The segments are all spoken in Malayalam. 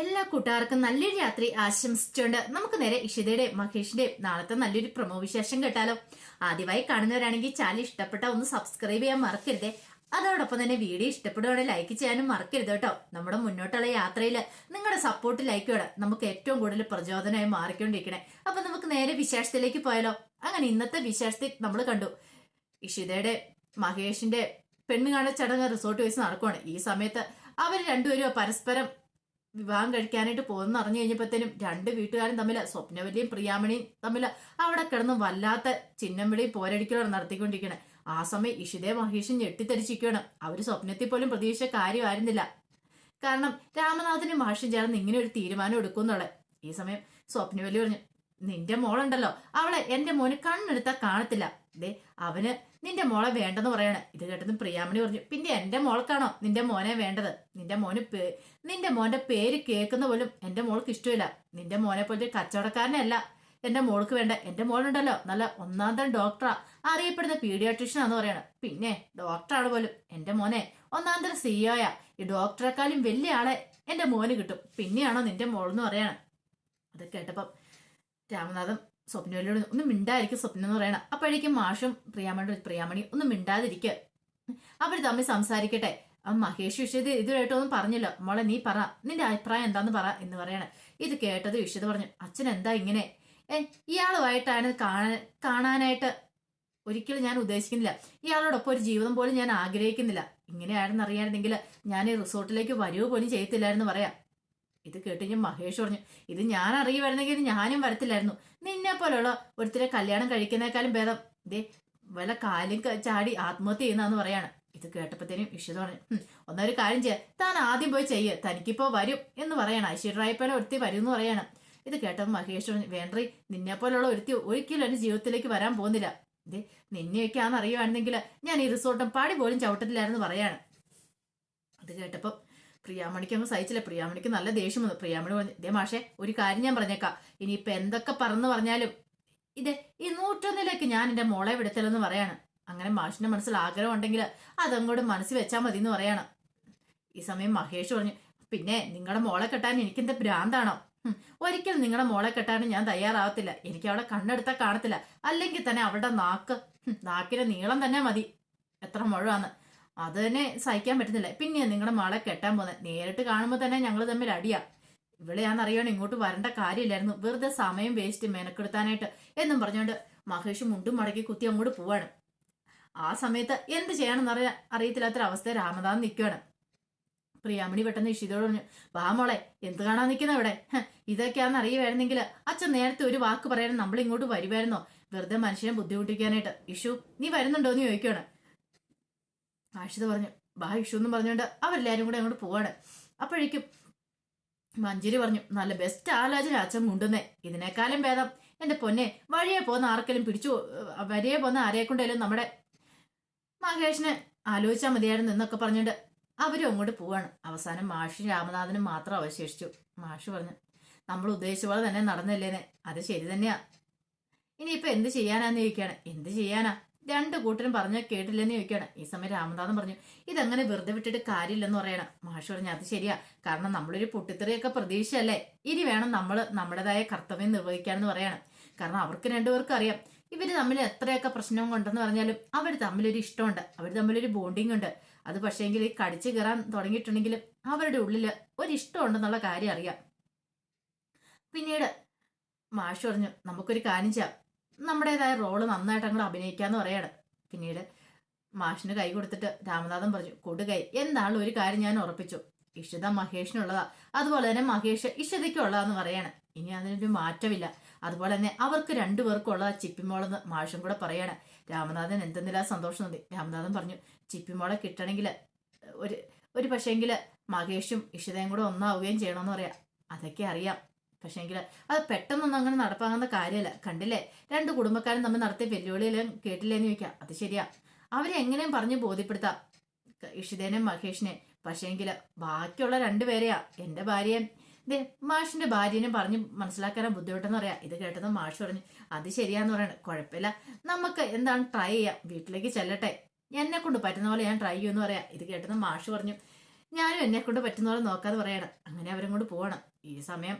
എല്ലാ കൂട്ടുകാർക്കും നല്ലൊരു രാത്രി ആശംസിച്ചുകൊണ്ട് നമുക്ക് നേരെ ഇഷിതയുടെ മഹേഷിന്റെ നാളത്തെ നല്ലൊരു പ്രമോ വിശേഷം കേട്ടാലോ. ആദ്യമായി കാണുന്നവരാണെങ്കിൽ ചാനൽ ഇഷ്ടപ്പെട്ട ഒന്ന് സബ്സ്ക്രൈബ് ചെയ്യാൻ മറക്കരുതേ. അതോടൊപ്പം തന്നെ വീഡിയോ ഇഷ്ടപ്പെടുകയാണെങ്കിൽ ലൈക്ക് ചെയ്യാനും മറക്കരുത് കേട്ടോ. നമ്മുടെ മുന്നോട്ടുള്ള യാത്രയിൽ നിങ്ങളുടെ സപ്പോർട്ട് ലൈക്കോടെ നമുക്ക് ഏറ്റവും കൂടുതൽ പ്രചോദനമായി മാറിക്കൊണ്ടിരിക്കണേ. അപ്പൊ നമുക്ക് നേരെ വിശേഷത്തിലേക്ക് പോയാലോ. അങ്ങനെ ഇന്നത്തെ വിശേഷത്തിൽ നമ്മൾ കണ്ടു. ഇഷിതയുടെ മഹേഷിന്റെ പെണ്ണുകാണ ചടങ്ങ് റിസോർട്ട് വെച്ച് നടക്കുവാണ്. ഈ സമയത്ത് അവർ രണ്ടുപേരും പരസ്പരം വിവാഹം കഴിക്കാനായിട്ട് പോകുന്ന അറിഞ്ഞു കഴിഞ്ഞപ്പോഴത്തേനും രണ്ട് വീട്ടുകാരും തമ്മിൽ സ്വപ്നവല്ലിയും പ്രിയാമണിയും തമ്മിൽ അവിടെ കിടന്ന് വല്ലാത്ത ചിഹ്നം വിളിയും പോരടിക്കലാണ് നടത്തിക്കൊണ്ടിരിക്കണേ. ആ സമയം ഇഷിതേ മഹേഷും ഞെട്ടിത്തരിച്ചിരിക്കുകയാണ്. അവർ സ്വപ്നത്തിൽ പോലും പ്രതീക്ഷിച്ച കാര്യമായിരുന്നില്ല. കാരണം രാമനാഥനും മഹേഷും ചേർന്ന് ഇങ്ങനെ ഒരു തീരുമാനം എടുക്കുന്നുള്ളത് ഈ സമയം സ്വപ്നവല്ലി പറഞ്ഞു നിന്റെ മോളുണ്ടല്ലോ. അവളെ എന്റെ മോന് കണ്ണെടുത്താ കാണത്തില്ല. ദേ അവന് നിന്റെ മോളെ വേണ്ടെന്ന് പറയാണ്. ഇത് കേട്ടതും പ്രിയാമണി പറഞ്ഞു പിന്നെ എന്റെ മോൾക്കാണോ നിന്റെ മോനെ വേണ്ടത്? നിന്റെ മോന് നിന്റെ മോന്റെ പേര് കേൾക്കുന്ന പോലും എന്റെ മോൾക്ക് ഇഷ്ടമില്ല. നിന്റെ മോനെ പോലത്തെ കച്ചവടക്കാരനല്ല എന്റെ മോൾക്ക് വേണ്ട. എന്റെ മോളുണ്ടല്ലോ നല്ല ഒന്നാം തരം ഡോക്ടറാ അറിയപ്പെടുന്ന പീഡിയാട്രീഷ്യൻ ആണെന്ന് പറയണം. പിന്നെ ഡോക്ടറാണ് പോലും എന്റെ മോനെ. ഒന്നാം തരം സിഇഒയാ ഈ ഡോക്ടറെക്കാളും വലിയ ആളെ എന്റെ മോന് കിട്ടും. പിന്നെയാണോ നിന്റെ മോളെന്ന് പറയണം. അത് കേട്ടപ്പം രാമനാഥൻ സ്വപ്നവല്ലിയോട് ഒന്നും മിണ്ടായിരിക്കും സ്വപ്നം എന്ന് പറയണം. അപ്പോഴേക്കും മാഷും പ്രിയാമണി പ്രിയാമണി ഒന്നും മിണ്ടാതിരിക്ക. അവർ തമ്മിൽ സംസാരിക്കട്ടെ. ആ മഹേഷ് വിഷയത് ഇതുമായിട്ടൊന്നും പറഞ്ഞില്ല. മോളെ നീ പറ. നിന്റെ അഭിപ്രായം എന്താന്ന് പറ എന്ന് പറയണ. ഇത് കേട്ടത് വിഷയത് പറഞ്ഞു. അച്ഛൻ എന്താ ഇങ്ങനെ? ഏ ഇയാളുമായിട്ടാണ് കാണാൻ കാണാനായിട്ട് ഒരിക്കലും ഞാൻ ഉദ്ദേശിക്കുന്നില്ല. ഇയാളോടൊപ്പം ഒരു ജീവിതം പോലും ഞാൻ ആഗ്രഹിക്കുന്നില്ല. ഇങ്ങനെയാണെന്ന് അറിയായിരുന്നെങ്കിൽ ഞാൻ ഈ റിസോർട്ടിലേക്ക് വരുവ് പോലും ചെയ്യത്തില്ലായിരുന്നു പറയാം. ഇത് കേട്ട് ഞാൻ മഹേഷ് പറഞ്ഞു ഇത് ഞാൻ അറിയുമായിരുന്നെങ്കിൽ ഞാനും വരത്തില്ലായിരുന്നു. നിന്നെ പോലെയുള്ള ഒരുത്തിരെ കല്യാണം കഴിക്കുന്നേക്കാളും ഭേദം. ഇതേ വല്ല കാലും ചാടി ആത്മഹത്യ ചെയ്യുന്നതെന്ന് പറയാണ്. ഇത് കേട്ടപ്പോഴത്തേനും ഇഷിത പറഞ്ഞു ഒന്നൊരു കാര്യം ചെയ്യാം. താൻ ആദ്യം പോയി ചെയ്യ്. തനിക്കിപ്പോ വരും എന്ന് പറയണം. ഐശ്വര്യ പോലെ ഒരുത്തി വരും എന്ന് പറയണം. ഇത് കേട്ടപ്പോൾ മഹേഷ് പറഞ്ഞു വേണ്ടി നിന്നെ പോലുള്ള ഒരുത്തി ഒരിക്കലും എന്റെ ജീവിതത്തിലേക്ക് വരാൻ പോകുന്നില്ല. ഇതേ നിന്നെയൊക്കെ ആണെന്ന് അറിയുവാണെന്നെങ്കിൽ ഞാൻ ഈ റിസോർട്ടും പാടി പോലും ചവിട്ടത്തില്ലായിരുന്നു പറയാണ്. അത് കേട്ടപ്പം പ്രിയാമണിക്ക് അങ്ങ് സഹിച്ചില്ല. പ്രിയാമണിക്ക് നല്ല ദേഷ്യം വന്നു. പ്രിയാമണി പറഞ്ഞു ഇതേ മാഷെ ഒരു കാര്യം ഞാൻ പറഞ്ഞേക്കാം. ഇനിയിപ്പോൾ എന്തൊക്കെ പറന്ന് പറഞ്ഞാലും ഇത് ഈ നൂറ്റൊന്നിലേക്ക് ഞാൻ എന്റെ മോളെ വിടത്തില്ലെന്ന് പറയാണ്. അങ്ങനെ മാഷിന്റെ മനസ്സിൽ ആഗ്രഹം ഉണ്ടെങ്കിൽ അതങ്ങോട്ട് മനസ്സിൽ വെച്ചാൽ മതി എന്ന് പറയാണ്. ഈ സമയം മഹേഷ് പറഞ്ഞു പിന്നെ നിങ്ങളുടെ മോളെ കെട്ടാൻ എനിക്കെന്താ ഭ്രാന്താണോ? ഒരിക്കലും നിങ്ങളുടെ മോളെ കെട്ടാനും ഞാൻ തയ്യാറാവത്തില്ല. എനിക്ക് അവളെ കണ്ണെടുത്താൽ കാണത്തില്ല. അല്ലെങ്കിൽ തന്നെ അവളുടെ നാക്ക് നാക്കിന്റെ നീളം തന്നെ മതി. എത്ര മുഴാന്ന് അത് തന്നെ സഹിക്കാൻ പറ്റുന്നില്ല. പിന്നെ നിങ്ങളുടെ മകളെ കെട്ടാൻ പോകുന്നത് നേരിട്ട് കാണുമ്പോൾ തന്നെ ഞങ്ങൾ തമ്മിൽ അടിയാ. ഇവിടെയാണെന്നറിയണം ഇങ്ങോട്ട് വരേണ്ട കാര്യമില്ലായിരുന്നു. വെറുതെ സമയം വേസ്റ്റ് മെനക്കെടുത്താനായിട്ട് എന്നും പറഞ്ഞുകൊണ്ട് മഹേഷ് മുണ്ടും മടക്കി കുത്തി അങ്ങോട്ട് പോവാണ്. ആ സമയത്ത് എന്ത് ചെയ്യണമെന്ന് അറിയാ അറിയത്തില്ലാത്തൊരവസ്ഥ രാമദാസ് നിൽക്കുകയാണ് പ്രിയാമണി പെട്ടെന്ന് ഇഷിതോട് പറഞ്ഞു വാ മോളെ എന്ത് കാണാൻ നിൽക്കുന്ന ഇവിടെ ഇതൊക്കെയാണെന്ന് അറിയുമായിരുന്നെങ്കിൽ അച്ഛൻ നേരത്തെ ഒരു വാക്ക് പറയാൻ നമ്മളിങ്ങോട്ട് വരുമായിരുന്നോ വെറുതെ മനുഷ്യനെ ബുദ്ധിമുട്ടിക്കാനായിട്ട്. ഇഷു നീ വരുന്നുണ്ടോ എന്ന് ചോദിക്കുകയാണ് ആഷിത പറഞ്ഞു ബാ ഇഷു എന്നും പറഞ്ഞുകൊണ്ട് അവരെല്ലാരും കൂടെ അങ്ങോട്ട് പോവാണ്. അപ്പോഴേക്കും മഞ്ജുരി പറഞ്ഞു നല്ല ബെസ്റ്റ് ആലോചന അച്ഛൻ കൊണ്ടുവന്നേ ഇതിനേക്കാളും ഭേദം. എന്റെ പൊന്നെ വഴിയെ പോകുന്ന ആർക്കെങ്കിലും പിടിച്ചു വഴിയെ പോകുന്ന ആരെക്കൊണ്ടേലും നമ്മുടെ മഹേഷിനെ ആലോചിച്ചാൽ മതിയായിരുന്നു എന്നൊക്കെ പറഞ്ഞുകൊണ്ട് അവരും അങ്ങോട്ട് പോവാണ്. അവസാനം മാഷി രാമനാഥനും മാത്രം അവശേഷിച്ചു. മാഷ് പറഞ്ഞു നമ്മൾ ഉദ്ദേശിച്ച പോലെ തന്നെ നടന്നില്ലേനെ അത് ശരി തന്നെയാ. ഇനിയിപ്പോ എന്ത് ചെയ്യാനാന്ന് ചോദിക്കുകയാണ് എന്ത് ചെയ്യാനാ? രണ്ട് കൂട്ടരും പറഞ്ഞ കേട്ടില്ലെന്ന് ചോദിക്കണം ഈ സമയം രാമനാഥൻ പറഞ്ഞു ഇതങ്ങനെ വെറുതെ വിട്ടിട്ട് കാര്യമില്ലെന്ന് പറയണം? മഹർഷി പറഞ്ഞു അത് ശരിയാ. കാരണം നമ്മളൊരു പൊട്ടിത്തെറിയൊക്കെ പ്രതീക്ഷയല്ലേ ഇനി വേണം നമ്മൾ നമ്മുടേതായ കർത്തവ്യം നിർവഹിക്കാനെന്ന് പറയണം. കാരണം അവർക്ക് രണ്ടുപേർക്കും അറിയാം. ഇവർ തമ്മിൽ എത്രയൊക്കെ പ്രശ്നവും കൊണ്ടെന്ന് പറഞ്ഞാലും അവർ തമ്മിലൊരു ഇഷ്ടമുണ്ട്. അവർ തമ്മിലൊരു ബോണ്ടിങ് ഉണ്ട്. അത് പക്ഷേങ്കിൽ ഈ കടിച്ചു കയറാൻ തുടങ്ങിയിട്ടുണ്ടെങ്കിൽ അവരുടെ ഉള്ളിൽ ഒരു ഇഷ്ടമുണ്ടെന്നുള്ള കാര്യം അറിയാം. പിന്നീട് മാഷ് പറഞ്ഞു നമുക്കൊരു കാര്യം ചെയ്യാം. നമ്മുടേതായ റോൾ നന്നായിട്ട് അങ്ങോട്ട് അഭിനയിക്കാന്ന് പറയാണ്. പിന്നീട് മാഷിന് കൈ കൊടുത്തിട്ട് രാമനാഥൻ പറഞ്ഞു കൊടുകൈ എന്താണ് ഒരു കാര്യം ഞാൻ ഉറപ്പിച്ചു. ഇഷിത മഹേഷിനുള്ളതാ. അതുപോലെ തന്നെ മഹേഷ് ഇഷിതയ്ക്കുള്ളതാന്ന് പറയാണ്. ഇനി അതിനൊരു മാറ്റമില്ല. അതുപോലെ തന്നെ അവർക്ക് രണ്ടുപേർക്കും ഉള്ളതാ ചിപ്പിമോളെന്ന് മാഷും കൂടെ പറയാണ്. രാമനാഥൻ എന്തെന്നില്ലാ സന്തോഷം തോന്നി. രാമനാഥൻ പറഞ്ഞു ചിപ്പിമോളെ കിട്ടണമെങ്കിൽ ഒരു ഒരു പക്ഷേങ്കിൽ മഹേഷും ഇഷിതയും കൂടെ ഒന്നാവുകയും ചെയ്യണമെന്ന് പറയാം. അതൊക്കെ അറിയാം. പക്ഷേങ്കിൽ അത് പെട്ടെന്നൊന്നും അങ്ങനെ നടപ്പാകുന്ന കാര്യമല്ല കണ്ടില്ലേ? രണ്ട് കുടുംബക്കാരും തമ്മിൽ നടത്തിയ വെല്ലുവിളിയെല്ലാം കേട്ടില്ലേന്ന് ചോദിക്കാം. അത് ശരിയാ. അവരെ എങ്ങനെയും പറഞ്ഞ് ബോധ്യപ്പെടുത്താം. ഇഷിതേനെ മഹേഷിനെ. പക്ഷേങ്കിൽ ബാക്കിയുള്ള രണ്ടുപേരെയാ എന്റെ ഭാര്യയും ദേ മാഷിന്റെ ഭാര്യനെ പറഞ്ഞ് മനസ്സിലാക്കാൻ ബുദ്ധിമുട്ടെന്ന് പറയാം ഇത് കേട്ടത് മാഷ് പറഞ്ഞു അത് ശരിയാന്ന് പറയണ. കുഴപ്പമില്ല നമുക്ക് എന്താണ് ട്രൈ ചെയ്യാം? വീട്ടിലേക്ക് ചെല്ലട്ടെ. എന്നെ കൊണ്ട് പറ്റുന്ന പോലെ ഞാൻ ട്രൈ ചെയ്യുമെന്ന് പറയാം. ഇത് കേട്ടത് മാഷ് പറഞ്ഞു ഞാനും എന്നെ കൊണ്ട് പറ്റുന്ന പോലെ നോക്കാതെ പറയണം. അങ്ങനെ അവരും കൊണ്ട് പോകണം ഈ സമയം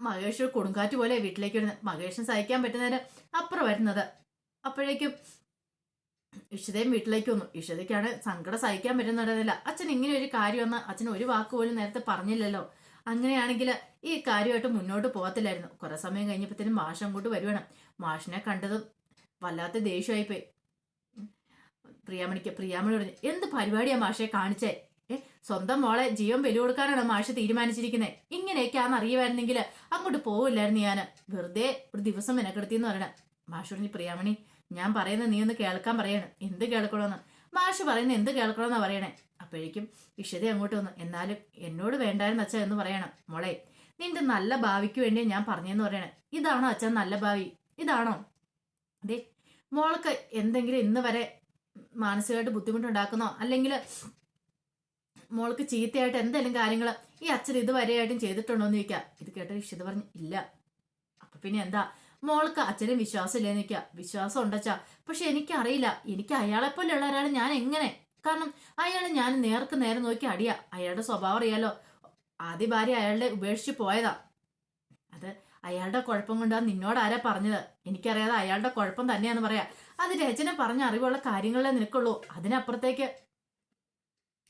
മഹേഷ് കൊടുങ്കാറ്റ് പോലെ വീട്ടിലേക്ക് വരുന്നത്. മഹേഷിന് സഹിക്കാൻ പറ്റുന്നതിന് അപ്പുറം വരുന്നത്. അപ്പോഴേക്കും ഇഷിതയും വീട്ടിലേക്ക് വന്നു. ഇഷിതയ്ക്കാണ് സങ്കടം സഹിക്കാൻ പറ്റുന്നുണ്ടായിരുന്നില്ല അച്ഛൻ ഇങ്ങനെ ഒരു കാര്യമെന്ന് അച്ഛൻ ഒരു വാക്ക് പോലും നേരത്തെ പറഞ്ഞില്ലല്ലോ. അങ്ങനെയാണെങ്കിൽ ഈ കാര്യമായിട്ട് മുന്നോട്ട് പോകത്തില്ലായിരുന്നു. കുറെ സമയം കഴിഞ്ഞപ്പോഴത്തേനും മാഷ് അങ്ങോട്ട് വരുവാണ്. മാഷിനെ കണ്ടതും വല്ലാത്ത ദേഷ്യമായിപ്പോയി. പ്രിയാമണിക്ക് പ്രിയാമണി പറഞ്ഞു എന്ത് പരിപാടിയാ മാഷെ കാണിച്ചേ? സ്വന്തം മോളെ ജീവൻ ബലി കൊടുക്കാനാണ് മാഷ് തീരുമാനിച്ചിരിക്കുന്നത് ഇങ്ങനെയൊക്കെയാന്ന് അറിയുമായിരുന്നെങ്കിൽ അങ്ങോട്ട് പോവില്ലായിരുന്നു ഞാൻ വെറുതെ ഒരു ദിവസം മെനക്കെടുത്തി എന്ന് പറയണം. മാഷ് പറഞ്ഞു പ്രിയാമണി ഞാൻ പറയുന്നത് നീ ഒന്ന് കേൾക്കാൻ പറയണം. എന്ത് കേൾക്കണമെന്ന്? മാഷ് പറയുന്നത് എന്ത് കേൾക്കണമെന്നാ പറയണേ. അപ്പോഴേക്കും വിശദ അങ്ങോട്ട് വന്നു. എന്നാലും എന്നോട് വേണ്ടായിരുന്നു അച്ഛൻ എന്ന് പറയണം. മോളെ നിന്റെ നല്ല ഭാവിക്ക് വേണ്ടി ഞാൻ പറഞ്ഞെന്ന് പറയണേ. ഇതാണോ അച്ഛൻ നല്ല ഭാവി? ഇതാണോ? അതെ മോൾക്ക് എന്തെങ്കിലും ഇന്ന് വരെ മാനസികമായിട്ട് ബുദ്ധിമുട്ടുണ്ടാക്കുന്നോ? അല്ലെങ്കിൽ മോൾക്ക് ചീത്തയായിട്ട് എന്തെങ്കിലും കാര്യങ്ങൾ ഈ അച്ഛൻ ഇതുവരെയായിട്ടും ചെയ്തിട്ടുണ്ടോ എന്ന് ചോദിക്കാം. ഇത് കേട്ട ഇഷിത പറഞ്ഞു ഇല്ല. അപ്പൊ പിന്നെ എന്താ? മോൾക്ക് അച്ഛനും വിശ്വാസം ഇല്ലെന്ന് ചോദിക്കുക വിശ്വാസം ഉണ്ടച്ചാ പക്ഷെ എനിക്കറിയില്ല. എനിക്ക് അയാളെ പോലെയുള്ള ഒരാൾ ഞാൻ എങ്ങനെ? കാരണം അയാൾ ഞാൻ നേർക്ക് നേരെ നോക്കി അടിയാ. അയാളുടെ സ്വഭാവം അറിയാലോ. ആദ്യ ഭാര്യ അയാളുടെ ഉപേക്ഷിച്ച് പോയതാ. അത് അയാളുടെ കുഴപ്പം കൊണ്ടാ നിന്നോട് ആരാ പറഞ്ഞത്? എനിക്കറിയാതെ അയാളുടെ കുഴപ്പം തന്നെയാന്ന് പറയാ. അത് രചന പറഞ്ഞ അറിവുള്ള കാര്യങ്ങളെ നിനക്കുള്ളൂ. അതിനപ്പുറത്തേക്ക്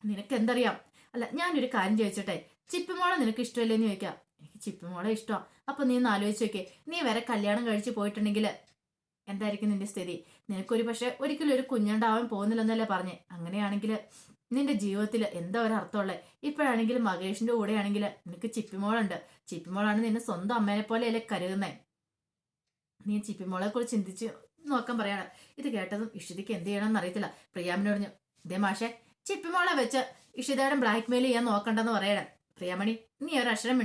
നിനക്ക് എന്തറിയാം അല്ല ഞാനൊരു കാര്യം ചോദിച്ചോട്ടെ. ചിപ്പിമോളെ നിനക്ക് ഇഷ്ടമല്ലേന്ന് ചോദിക്കാം. എനിക്ക് ചിപ്പിമോളെ ഇഷ്ടമാ അപ്പൊ നീ ഒന്ന് ആലോചിച്ച് നോക്കേ നീ വരെ കല്യാണം കഴിച്ച് പോയിട്ടുണ്ടെങ്കിൽ എന്തായിരിക്കും നിന്റെ സ്ഥിതി? നിനക്കൊരു പക്ഷെ ഒരിക്കലും ഒരു കുഞ്ഞുണ്ടാവാൻ പോകുന്നില്ലെന്നല്ലേ പറഞ്ഞേ. അങ്ങനെയാണെങ്കിൽ നിന്റെ ജീവിതത്തിൽ എന്താ ഒരു അർത്ഥമുള്ളത് ഇപ്പോഴാണെങ്കിൽ മകേഷിന്റെ കൂടെ ആണെങ്കിൽ നിനക്ക് ചിപ്പിമോളുണ്ട്. ചിപ്പിമോളാണ് നിന്നെ സ്വന്തം അമ്മേനെ പോലെയല്ലേ കരുതുന്നേ? നീ ചിപ്പിമോളെ കുറിച്ച് ചിന്തിച്ച് നോക്കാൻ പറയാണ്. ഇത് കേട്ടതും ഇഷിതയ്ക്ക് എന്ത് ചെയ്യണമെന്ന് അറിയത്തില്ല. പ്രിയാമിനോട് ഇതേ മാഷെ ചിപ്പിമോളെ വെച്ച് ഇഷിതയുടെ ബ്ലാക്ക് മെയിൽ ചെയ്യാൻ നോക്കണ്ടെന്ന് പറയണേ. പ്രിയമണി നീ ഒരു അക്ഷരം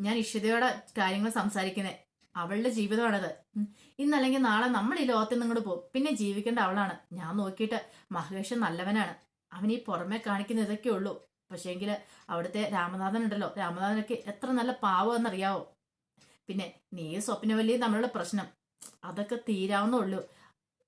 ഞാൻ ഇഷിതയോടെ കാര്യങ്ങൾ സംസാരിക്കുന്നേ. അവളുടെ ജീവിതമാണത്. ഇന്നല്ലെങ്കിൽ നാളെ നമ്മൾ ഈ ലോകത്തിൽ നിന്ന് ഇങ്ങോട്ട് പോകും. പിന്നെ ജീവിക്കേണ്ട അവളാണ്. ഞാൻ നോക്കിയിട്ട് മഹേഷ് നല്ലവനാണ്. അവൻ ഈ പുറമെ കാണിക്കുന്ന ഇതൊക്കെ ഉള്ളൂ. പക്ഷേങ്കിൽ അവിടുത്തെ രാമനാഥൻ ഉണ്ടല്ലോ. രാമനാഥനൊക്കെ എത്ര നല്ല പാവം എന്നറിയാവോ? പിന്നെ നീ സ്വപ്നവല്ലിയും തമ്മിലുള്ള പ്രശ്നം. അതൊക്കെ തീരാവുന്നേ ഉള്ളൂ.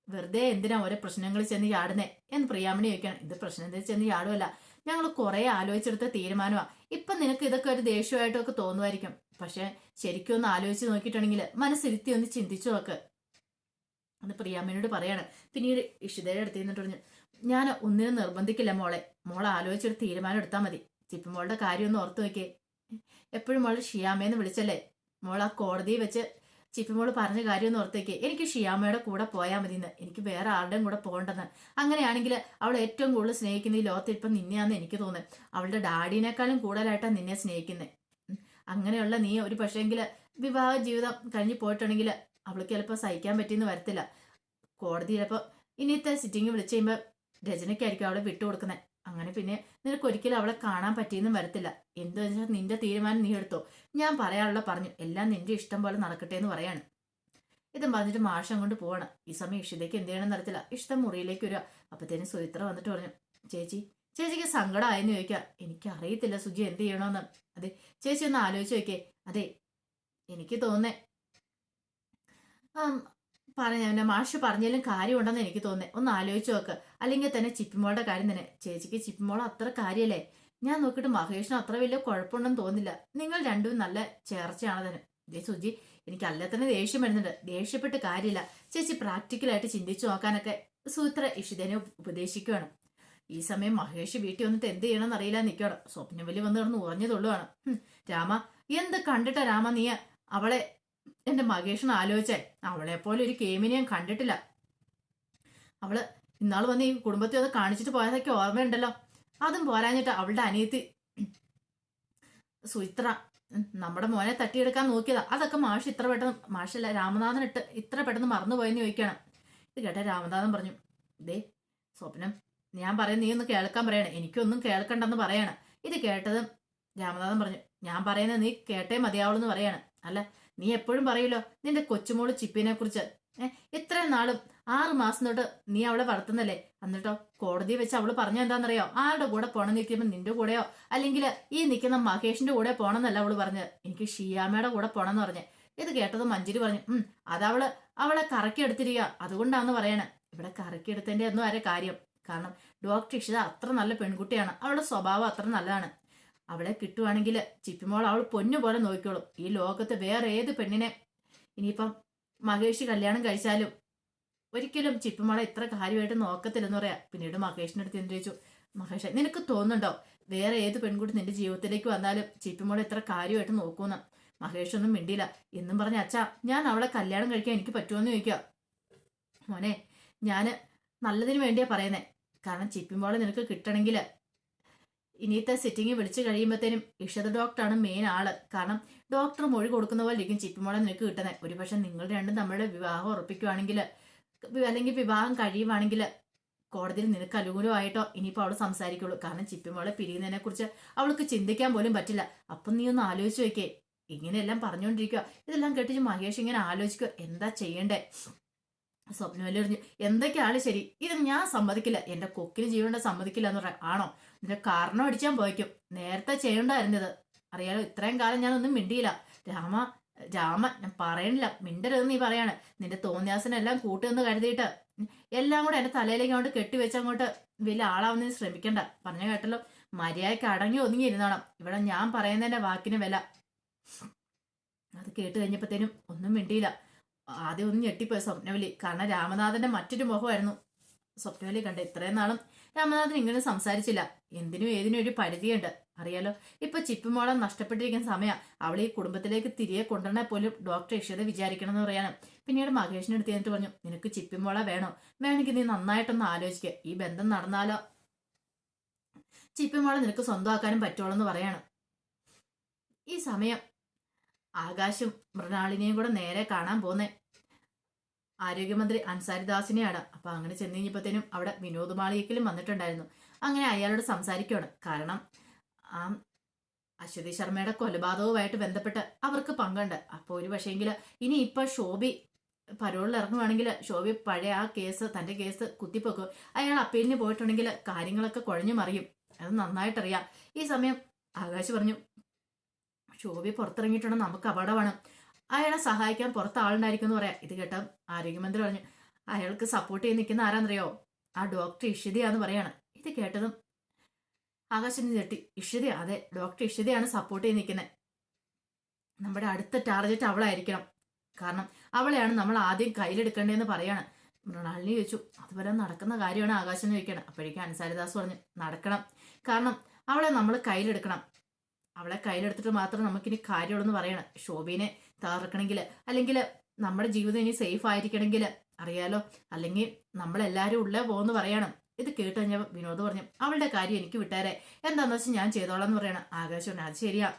വെറുതെ എന്തിനാ ഓരോ പ്രശ്നങ്ങളിൽ ചെന്ന് ചാടുന്നേ? എന്ന് പ്രിയാമണി ചോദിക്കണം ഇത് പ്രശ്നത്തിൽ ചെന്ന് ചാടുമല്ല ഞങ്ങൾ കുറെ ആലോചിച്ചെടുത്ത തീരുമാനമാ. ഇപ്പൊ നിനക്ക് ഇതൊക്കെ ഒരു ദേഷ്യമായിട്ടൊക്കെ തോന്നുമായിരിക്കും. പക്ഷെ ശരിക്കും ഒന്ന് ആലോചിച്ച് നോക്കിയിട്ടുണ്ടെങ്കിൽ മനസ്സിരുത്തി ഒന്ന് ചിന്തിച്ചു നോക്ക്. അത് പ്രിയാമ്മനോട് പറയാണ്. പിന്നീട് ഇഷിതയുടെ അടുത്ത് നിന്നിട്ട് പറഞ്ഞു ഞാൻ ഒന്നിനും നിർബന്ധിക്കില്ല മോളെ. മോളെ ആലോചിച്ചൊരു തീരുമാനം എടുത്താൽ മതി. ചിപ്പുമോളുടെ കാര്യം ഒന്ന് ഓർത്തു നോക്കിയേ. എപ്പോഴും മോളെ ഷിയാമേന്ന് വിളിച്ചല്ലേ? മോൾ ആ കോടതിയിൽ വെച്ച് ചിപ്പിമോൾ പറഞ്ഞ കാര്യം എന്ന് ഓർത്തേക്ക്. എനിക്ക് ഷിയാമയുടെ കൂടെ പോയാൽ മതി എന്ന് എനിക്ക് വേറെ ആരുടെയും കൂടെ പോകണ്ടെന്ന്. അങ്ങനെയാണെങ്കിൽ അവൾ ഏറ്റവും കൂടുതൽ സ്നേഹിക്കുന്ന ഈ ലോകത്ത് ഇപ്പം നിന്നെയാന്ന് എനിക്ക് തോന്നുന്നത് അവളുടെ ഡാഡിനേക്കാളും കൂടുതലായിട്ടാണ് നിന്നെ സ്നേഹിക്കുന്നത് അങ്ങനെയുള്ള നീ ഒരു പക്ഷേങ്കിൽ വിവാഹ ജീവിതം കഴിഞ്ഞ് പോയിട്ടുണ്ടെങ്കിൽ അവൾക്ക് ചിലപ്പോൾ സഹിക്കാൻ പറ്റിയെന്ന് വരത്തില്ല. കോടതി ചിലപ്പോൾ ഇനിയത്തെ സിറ്റിംഗ് വിളിച്ചു കഴിയുമ്പോൾ രചനയ്ക്കായിരിക്കും അവളെ വിട്ടുകൊടുക്കുന്നത് അങ്ങനെ പിന്നെ നിനക്ക് ഒരിക്കലും അവളെ കാണാൻ പറ്റിയെന്നും വരത്തില്ല. എന്തു വെച്ചാൽ നിന്റെ തീരുമാനം നീ എടുത്തോ. ഞാൻ പറയാനുള്ള പറഞ്ഞു. എല്ലാം നിന്റെ ഇഷ്ടം പോലെ നടക്കട്ടെ എന്ന് പറയാണ്. ഇതും പറഞ്ഞിട്ട് മാഷം കൊണ്ട് പോവാണ്. ഈ സമയം ഇഷിതയ്ക്ക് എന്ത് ചെയ്യണമെന്ന് നടത്തില്ല ഇഷ്ടം മുറിയിലേക്ക് വരിക. അപ്പത്തേനും സുചിത്ര വന്നിട്ട് പറഞ്ഞു ചേച്ചി ചേച്ചിക്ക് സങ്കടം ആയെന്ന് ചോദിക്കുക. എനിക്ക് അറിയത്തില്ല സുജി എന്ത് ചെയ്യണമെന്ന്. അതെ ചേച്ചി ഒന്ന് ആലോചിച്ച് നോക്കേ അതെ എനിക്ക് തോന്നേ പറഞ്ഞ മാഷ് പറഞ്ഞാലും കാര്യമുണ്ടെന്ന് എനിക്ക് തോന്നേ ഒന്ന് ആലോചിച്ച് നോക്ക്. അല്ലെങ്കിൽ തന്നെ ചിപ്പിമോളുടെ കാര്യം തന്നെ. ചേച്ചിക്ക് ചിപ്പിമോൾ അത്ര കാര്യല്ലേ? ഞാൻ നോക്കിയിട്ട് മഹേഷിന് അത്ര വലിയ കുഴപ്പമുണ്ടെന്ന് തോന്നില്ല നിങ്ങൾ രണ്ടും നല്ല ചേർച്ചയാണ് തന്നെ. ദേ സുജി എനിക്ക് അല്ല തന്നെ ദേഷ്യം വരുന്നുണ്ട്. ദേഷ്യപ്പെട്ട് കാര്യമില്ല. ചേച്ചി പ്രാക്ടിക്കലായിട്ട് ചിന്തിച്ചു നോക്കാനൊക്കെ സൂത്ര ഇഷിതനെ ഉപദേശിക്കുകയാണ് ഈ സമയം മഹേഷ് വീട്ടിൽ വന്നിട്ട് എന്ത് ചെയ്യണമെന്ന് അറിയില്ല നിൽക്കണം സ്വപ്നവലി വന്ന് കിടന്ന് ഉറഞ്ഞതുള്ളുവാണ്. രാമ എന്ത് കണ്ടിട്ട രാമ നീ അവളെ എന്റെ മഹേഷിന് ആലോചിച്ചേ അവളെ പോലെ ഒരു കേമിനെ ഞാൻ കണ്ടിട്ടില്ല. അവൾ ഇന്നാൾ വന്ന് ഈ കുടുംബത്തെ ഒന്ന് കാണിച്ചിട്ട് പോയതൊക്കെ ഓർമ്മയുണ്ടല്ലോ. അതും പോരാഞ്ഞിട്ട് അവളുടെ അനിയത്തി സുചിത്ര നമ്മുടെ മോനെ തട്ടിയെടുക്കാൻ നോക്കിയതാ. അതൊക്കെ മാഷ് ഇത്ര പെട്ടെന്ന് മാഷല്ല രാമനാഥൻ ഇട്ട് ഇത്ര പെട്ടെന്ന് മറന്നുപോയെന്ന് ചോദിക്കണം ഇത് കേട്ട രാമനാഥൻ പറഞ്ഞു ദേ സ്വപ്നം ഞാൻ പറയും നീ ഒന്ന് കേൾക്കാൻ പറയണേ. എനിക്കൊന്നും കേൾക്കണ്ടെന്ന് പറയണം. ഇത് കേട്ടതും രാമനാഥൻ പറഞ്ഞു ഞാൻ പറയുന്നത് നീ കേട്ടേ മതിയാവുള്ളൂ എന്ന് പറയാണ്. അല്ല നീ എപ്പോഴും പറയൂലോ നിന്റെ കൊച്ചുമോൾ ചിപ്പിനെ കുറിച്ച് ഏഹ് ഇത്രയും നാളും ആറു മാസം തൊട്ട് നീ അവളെ വളർത്തുന്നല്ലേ? എന്നിട്ടോ കോടതി വെച്ച് അവൾ പറഞ്ഞ എന്താണെന്നറിയോ? ആരുടെ കൂടെ പോണം നിൽക്കുമ്പോൾ നിന്റെ കൂടെയോ? അല്ലെങ്കിൽ ഈ നിൽക്കുന്ന മഹേഷിന്റെ കൂടെ പോണെന്നല്ല അവൾ പറഞ്ഞത്. എനിക്ക് ഷിയാമയുടെ കൂടെ പോണെന്ന് പറഞ്ഞു. ഇത് കേട്ടത് മഞ്ജരി പറഞ്ഞു ഉം അതവൾ അവളെ കറക്കി എടുത്തിരിക്കുക അതുകൊണ്ടാന്ന് പറയണേ. ഇവിടെ കറക്കി എടുത്തതിന്റെ ഒന്നും ആരെ കാര്യം? കാരണം ഡോക്ടർ ഇഷിത അത്ര നല്ല പെൺകുട്ടിയാണ്. അവളുടെ സ്വഭാവം അത്ര നല്ലതാണ്. അവളെ കിട്ടുവാണെങ്കിൽ ചിപ്പിമോൾ അവൾ പൊന്നു പോലെ നോക്കിക്കോളും. ഈ ലോകത്ത് വേറെ ഏത് പെണ്ണിനെ ഇനിയിപ്പം മഹേഷ് കല്യാണം കഴിച്ചാലും ഒരിക്കലും ചിപ്പിമോളെ ഇത്ര കാര്യമായിട്ട് നോക്കത്തില്ലെന്ന് പറയാം. പിന്നീട് മഹേഷിന്റെ അടുത്ത് ചിന്തിച്ചു മഹേഷ് നിനക്ക് തോന്നുന്നുണ്ടോ വേറെ ഏത് പെൺകുട്ടി നിന്റെ ജീവിതത്തിലേക്ക് വന്നാലും ചിപ്പിമോളെ ഇത്ര കാര്യമായിട്ട് നോക്കൂന്ന്? മഹേഷ് ഒന്നും മിണ്ടിയില്ല. എന്നും പറഞ്ഞ അച്ഛാ ഞാൻ അവളെ കല്യാണം കഴിക്കാൻ എനിക്ക് പറ്റുമെന്ന് ചോദിക്കുക മോനെ ഞാൻ നല്ലതിന് വേണ്ടിയാ പറയുന്നേ. കാരണം ചിപ്പിമോളെ നിനക്ക് കിട്ടണമെങ്കിൽ ഇനിയത്തെ സിറ്റിംഗ് വിളിച്ചു കഴിയുമ്പോഴത്തേനും ഇഷത ഡോക്ടറാണ് മെയിൻ ആൾ. കാരണം ഡോക്ടർ മൊഴി കൊടുക്കുന്ന പോലെ ഇരിക്കും ചിപ്പിമോളെ നിനക്ക് കിട്ടുന്നത് ഒരുപക്ഷെ നിങ്ങൾ രണ്ടും തമ്മിലുള്ള വിവാഹം ഉറപ്പിക്കുവാണെങ്കിൽ അല്ലെങ്കിൽ വിവാഹം കഴിയുവാണെങ്കിൽ കോടതിയിൽ നിനക്ക് അനുകൂലമായിട്ടോ ഇനിയിപ്പോൾ അവൾ സംസാരിക്കുള്ളൂ. കാരണം ചിപ്പിമോളെ പിരിയുന്നതിനെ കുറിച്ച് അവൾക്ക് ചിന്തിക്കാൻ പോലും പറ്റില്ല. അപ്പം നീ ഒന്ന് ആലോചിച്ച് വെക്കേ ഇങ്ങനെയെല്ലാം പറഞ്ഞുകൊണ്ടിരിക്കുക ഇതെല്ലാം കേട്ടിട്ട് മഹേഷ് ഇങ്ങനെ ആലോചിക്കുക എന്താ ചെയ്യണ്ടേ? സ്വപ്നവല്ലി പറഞ്ഞു എന്തൊക്കെയാണ് ശരി? ഇത് ഞാൻ സമ്മതിക്കില്ല. എന്റെ കൊക്കിന് ജീവണ്ട സമ്മതിക്കില്ല എന്ന് പറയാം. ആണോ? നിന്റെ കാരണം അടിച്ചാൻ പോയിക്കും. നേരത്തെ ചെയ്യണ്ടായിരുന്നത്. അറിയാലോ ഇത്രയും കാലം ഞാനൊന്നും മിണ്ടിയില്ല. രാമ രാമ ഞാൻ പറയണില്ല. മിണ്ടരുതെന്ന് നീ പറയാണ്. നിന്റെ തോന്നിയാസനെല്ലാം കൂട്ടുമെന്ന് കരുതിയിട്ട്. എല്ലാം കൂടെ എന്റെ തലയിലേക്ക് അങ്ങോട്ട് കെട്ടിവെച്ച് അങ്ങോട്ട് വലിയ ആളാവുന്നതിന് ശ്രമിക്കണ്ട. പറഞ്ഞ കേട്ടല്ലോ? മര്യാദയ്ക്ക് അടങ്ങി ഒതുങ്ങി ഇരുന്നോണം. ഇവിടെ ഞാൻ പറയുന്നതിന്റെ വാക്കിന് വില. അത് കേട്ട് കഴിഞ്ഞപ്പോഴത്തേനും ഒന്നും മിണ്ടിയില്ല. ആദ്യം ഒന്ന് ഞെട്ടിപ്പോയി സ്വപ്നവലി കാരണം രാമനാഥന്റെ മറ്റൊരു മുഖമായിരുന്നു സ്വപ്നവലി കണ്ട. ഇത്രയും നാളും രാമനാഥൻ ഇങ്ങനെ സംസാരിച്ചില്ല. എന്തിനും ഏതിനും ഒരു പരിധിയുണ്ട്. അറിയാലോ? ഇപ്പൊ ചിപ്പുമോളം നഷ്ടപ്പെട്ടിരിക്കുന്ന സമയം അവൾ ഈ കുടുംബത്തിലേക്ക് തിരികെ കൊണ്ടുവരണേ പോലും ഡോക്ടർ യക്ഷത വിചാരിക്കണം എന്ന് പറയാണ്. പിന്നീട് മഹേഷിനെ എടുത്ത് എന്നിട്ട് പറഞ്ഞു നിനക്ക് ചിപ്പിമോള വേണോ? വേണമെങ്കിൽ നീ നന്നായിട്ടൊന്ന് ആലോചിക്കുക ഈ ബന്ധം നടന്നാലോ? ചിപ്പിമോളെ നിനക്ക് സ്വന്തമാക്കാനും പറ്റുള്ളൂ എന്ന് പറയാണ്. ഈ സമയം ആകാശും മൃണാളിനെയും കൂടെ നേരെ കാണാൻ പോന്നേ. ആരോഗ്യമന്ത്രി അൻസാരിദാസിനെയാണ്. അപ്പൊ അങ്ങനെ ചെന്ന് കഴിഞ്ഞപ്പോഴത്തേനും അവിടെ വിനോദ് മാളികയ്ക്കലും വന്നിട്ടുണ്ടായിരുന്നു. അങ്ങനെ അയാളോട് സംസാരിക്കുകയാണ് കാരണം ആ അശ്വതി ശർമ്മയുടെ കൊലപാതകവുമായിട്ട് ബന്ധപ്പെട്ട് അവർക്ക് പങ്കുണ്ട്. അപ്പോൾ ഒരു പക്ഷേങ്കിൽ ഇനി ഇപ്പൊ ശോഭി പരോളിൽ ഇറങ്ങുവാണെങ്കിൽ ശോഭി പഴയ ആ കേസ് തന്റെ കേസ് കുത്തിപ്പൊക്കും. അയാൾ അപ്പീലിന് പോയിട്ടുണ്ടെങ്കിൽ കാര്യങ്ങളൊക്കെ കുഴഞ്ഞു മറിയും അത് നന്നായിട്ടറിയാം. ഈ സമയം ആകാശ് പറഞ്ഞു ശോഭി പുറത്തിറങ്ങിയിട്ടുണ്ട് നമുക്ക് അപകടമാണ്. അയാളെ സഹായിക്കാൻ പുറത്ത് ആളുണ്ടായിരിക്കും എന്ന് പറയാം. ഇത് കേട്ട ആരോഗ്യമന്ത്രി പറഞ്ഞു അയാൾക്ക് സപ്പോർട്ട് ചെയ്ത് നിൽക്കുന്ന ആരാന്നറിയോ? ആ ഡോക്ടർ ഇഷിതയാന്ന് പറയാണ്. ഇത് കേട്ടതും ആകാശം ഞെട്ടി. ഇഷിത അതെ ഡോക്ടർ ഇഷിതയാണ് സപ്പോർട്ട് ചെയ്ത് നിൽക്കുന്നത് നമ്മുടെ അടുത്ത ടാർഗറ്റ് അവളായിരിക്കണം. കാരണം അവളെയാണ് നമ്മൾ ആദ്യം കയ്യിലെടുക്കേണ്ടതെന്ന് പറയാണ്. മൃണാളിനി ചോദിച്ചു അതുപോലെ നടക്കുന്ന കാര്യമാണ്? ആകാശം ചോദിക്കണം അപ്പോഴേക്കും അൻസാരിദാസ് പറഞ്ഞു നടക്കണം. കാരണം അവളെ നമ്മൾ കയ്യിലെടുക്കണം. അവളെ കയ്യിലെടുത്തിട്ട് മാത്രം നമുക്കിനി കാര്യമുള്ളൂ പറയണം. ശോഭീനെ തകർക്കണമെങ്കിൽ അല്ലെങ്കിൽ നമ്മുടെ ജീവിതം ഇനി സേഫ് ആയിരിക്കണമെങ്കിൽ അറിയാലോ? അല്ലെങ്കിൽ നമ്മളെല്ലാവരും ഉള്ളേ പോകുമെന്ന് പറയണം. ഇത് കേട്ട് കഴിഞ്ഞാൽ വിനോദ് പറഞ്ഞു അവളുടെ കാര്യം എനിക്ക് വിട്ടേരെ. എന്താണെന്ന് വെച്ചാൽ ഞാൻ ചെയ്തോളാം എന്ന് പറയണം. ആകാശം അത് ശരിയാ.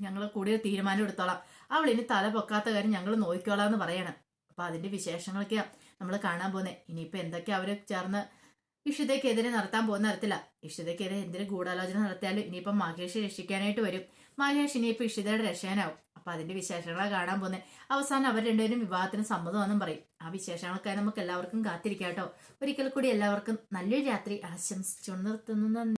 ഞങ്ങൾ കൂടിയ തീരുമാനം എടുത്തോളാം. അവൾ ഇനി തല പൊക്കാത്ത കാര്യം ഞങ്ങൾ നോക്കിക്കോളാം എന്ന് പറയണം. അപ്പൊ അതിന്റെ വിശേഷങ്ങളൊക്കെയാ നമ്മൾ കാണാൻ പോകുന്നത് ഇനിയിപ്പോ എന്തൊക്കെയാ അവർ ചേർന്ന് ഇഷിതയ്ക്കെതിരെ നടത്താൻ പോകുന്ന തരത്തില്ല ഇഷിതയ്ക്കെതിരെ എന്തിനു ഗൂഢാലോചന നടത്തിയാലും ഇനിയിപ്പം മഹേഷ് രക്ഷിക്കാനായിട്ട് വരും. മഹേഷ് ഇനിയിപ്പോൾ ഇഷിതയുടെ രക്ഷകനാവും. അപ്പൊ അതിന്റെ വിശേഷങ്ങളാണ് കാണാൻ പോകുന്നത് അവസാനം അവർ രണ്ടുപേരും വിവാഹത്തിന് സമ്മതമാണെന്നും പറയും. ആ വിശേഷങ്ങൾക്കായി നമുക്ക് എല്ലാവർക്കും കാത്തിരിക്കാം കേട്ടോ. ഒരിക്കൽ കൂടി എല്ലാവർക്കും നല്ലൊരു രാത്രി ആശംസിച്ചു നിർത്തുന്നു.